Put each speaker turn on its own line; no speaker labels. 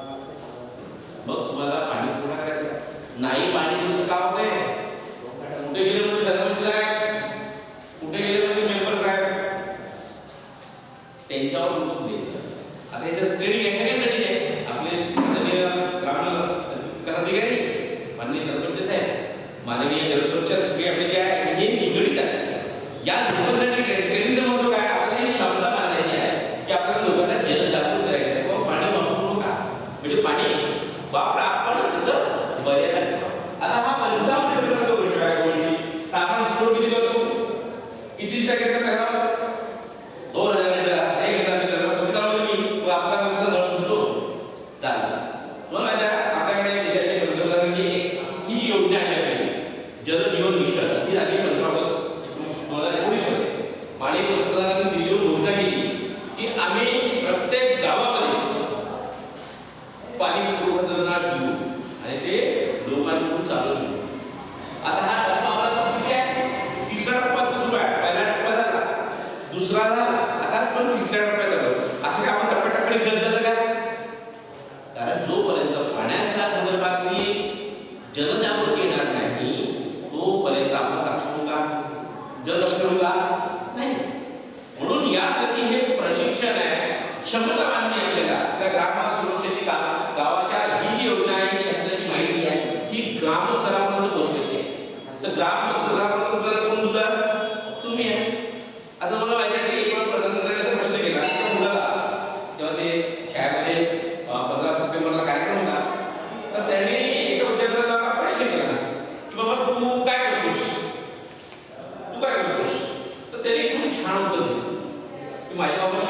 मग तुम्हाला पाणी पुन्हा करायचं नाही पाणी दिलं का होते कुठे गेले म्हणजे सरपंच साहेब? कुठे गेले म्हणजे मेंबर साहेब? त्यांच्यावर लोक देत आता याच्या ट्रेनिंग याच्यासाठी आहे. आपले माननीय ग्रामीण विकास अधिकारी माननीय सरपंच साहेब माननीय जलसुरक्षा सगळे आपले जे आहे हे निगडीत आहे या लोकांसाठी ट्रेनिंगचं महत्त्व काय आपल्याला ही क्षमता बांधायची आहे की आपल्याला लोकांना जनजागृत करायचं आहे बाबा पाणी वापरू नका म्हणजे पाणी वापरा आपण त्याचं मर्यादा आता हा पंचावन्न टक्केचा गोष्ट आहे गोष्टी तर आपण स्टोर किती करतो? किती टक्क्याचा करा दोन हजार लिटर एक हजार लिटर कधी मी मग आपला नळ सुटतो. चालेल. आपल्याकडे पंतप्रधानांनी एक ही योजना आहे. आपली जल मिशन. ही झाली पंधरा ऑगस्ट दोन हजार एकोणीसमध्ये. माननीय पंतप्रधानांनी झाला आता पण तिसऱ्या टप्प्यात आलो. असं काय आपण टप्प्याटप्प्याने खेळत जातं का कारण जोपर्यंत पाण्याच्या संदर्भातली जनजागृती येणार नाही तोपर्यंत आपण साक्षर होऊ का? जल होऊ का? नाही. म्हणून यासाठी हे प्रशिक्षण आहे. क्षमता मान्य आपल्याला. आपल्या ग्राम सुरक्षेची गा गावाच्या ही जी योजना आहे ही शासनाची माहिती आहे ही ग्रामस्तरापर्यंत पोहोचलेली आहे. तर ग्रामस्तरापर्यंत আনন্দ দিই তুমি